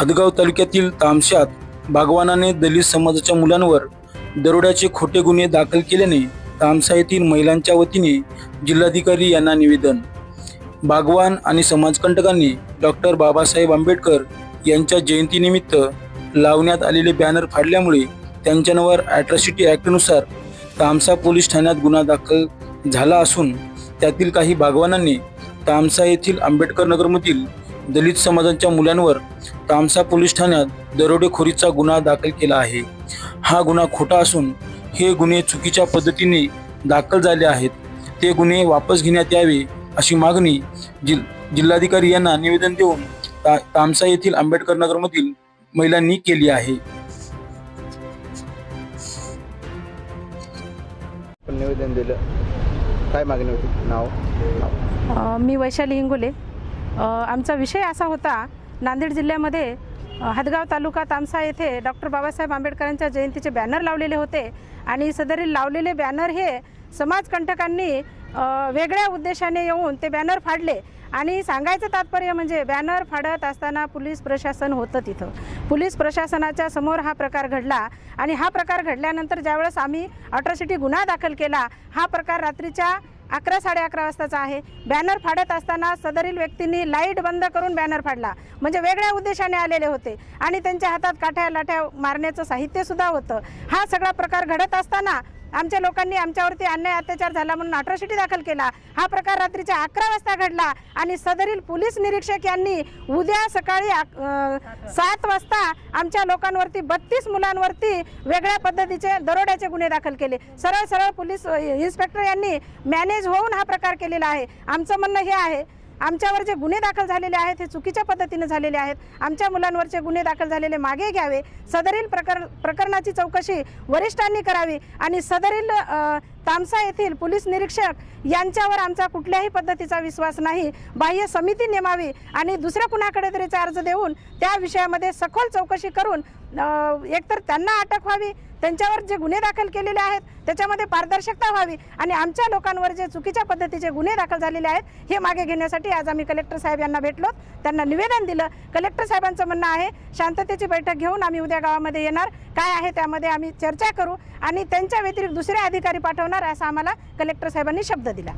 हदगाव तालुक्यातील तामशात बागवानाने दलित समाजाच्या मुलांवर दरोड्याचे खोटे गुन्हे दाखल केल्याने तामसा येथील महिलांच्या वतीने जिल्हाधिकारी यांना निवेदन. बागवान आणि समाजकंटकांनी डॉक्टर बाबासाहेब आंबेडकर यांच्या जयंतीनिमित्त लावण्यात आलेले बॅनर फाडल्यामुळे त्यांच्यावर ॲट्रॉसिटी ॲक्टनुसार तामसा पोलीस ठाण्यात गुन्हा दाखल झाला असून त्यातील काही बागवानांनी तामसा येथील आंबेडकर नगरमधील दलित समाजाच्या मुलांवर तामसा पोलीस ठाण्यात दरोडेखोरीचा गुन्हा दाखल केला आहे. हा गुन्हा खोटा असून हे गुन्हे चुकीच्या पद्धतीने दाखल झाले आहेत. ते गुन्हे वापस घेण्यात यावे अशी मागणी जिल जिल्हाधिकारी यांना निवेदन देऊन ता तामसा येथील आंबेडकर नगरमधील महिलांनी केली आहे. निवेदन दिलं. काय मागणी होती? नाव? मी वैशाली हिंगोले. आमचा विषय असा होता नांदेड जिल्ह्यामध्ये हदगाव तालुका तामसा येथे डॉक्टर बाबासाहेब आंबेडकरांच्या जयंतीचे बॅनर लावलेले होते आणि सदरील लावलेले बॅनर हे समाजकंटकांनी वेगळ्या उद्देशाने येऊन ते बॅनर फाडले. आणि सांगायचं तात्पर्य म्हणजे बॅनर फाडत असताना पोलीस प्रशासन होतं तिथं. पोलीस प्रशासनाच्या समोर हा प्रकार घडला आणि हा प्रकार घडल्यानंतर ज्यावेळेस आम्ही अट्रॉसिटी गुन्हा दाखल केला हा प्रकार रात्रीच्या अकरा साडे अकरा वाजताचा आहे. बॅनर फाडत असताना सदरील व्यक्तींनी लाइट बंद करून बॅनर फाडला. म्हणजे वेगळ्या उद्देशाने आलेले होते आणि त्यांच्या हातात काठ्या लाठ्या मारण्याचं साहित्यसुद्धा होतं. हा सगळा प्रकार घडत असताना आमच्या लोकांनी आमच्यावरती अन्याय अत्याचार झाला म्हणून अट्रॉसिटी दाखल केला. हा प्रकार रात्रीच्या अकरा वाजता घडला आणि सदरील पोलीस निरीक्षक यांनी उद्या सकाळी सात वाजता आमच्या लोकांवरती बत्तीस मुलांवरती वेगळ्या पद्धतीचे दरोड्याचे गुन्हे दाखल केले. सरळ सरळ पोलीस इन्स्पेक्टर यांनी मॅनेज होऊन हा प्रकार केलेला आहे. आमचं म्हणणं हे आहे आमच्यावर जे गुन्हे दाखल झालेले आहेत हे चुकीच्या पद्धतीने झालेले आहेत. आमच्या मुलांवरचे गुन्हे दाखल झालेले मागे घ्यावे. सदरील प्रकर प्रकरणाची चौकशी वरिष्ठांनी करावी आणि सदरील तामसा येथील पोलीस निरीक्षक यांच्यावर आमचा कुठल्याही पद्धतीचा विश्वास नाही. बाह्य समिती नेमावी आणि दुसऱ्या कुणाकडे तरी अर्ज देऊन त्या विषयामध्ये सखोल चौकशी करून एकतर त्यांना अटक व्हावी त्यांच्यावर जे गुन्हे दाखल केलेले आहेत त्याच्यामध्ये पारदर्शकता व्हावी आणि आमच्या लोकांवर जे चुकीच्या पद्धतीचे गुन्हे दाखल झालेले आहेत हे मागे घेण्यासाठी आज आम्ही कलेक्टर साहेब यांना भेटलो. त्यांना निवेदन दिलं. कलेक्टर साहेबांचं म्हणणं आहे शांततेची बैठक घेऊन आम्ही उद्या गावामध्ये येणार. काय आहे त्यामध्ये आम्ही चर्चा करू आणि त्यांच्या व्यतिरिक्त दुसरे अधिकारी पाठवणार असा आम्हाला कलेक्टर साहेबांनी शब्द दिला.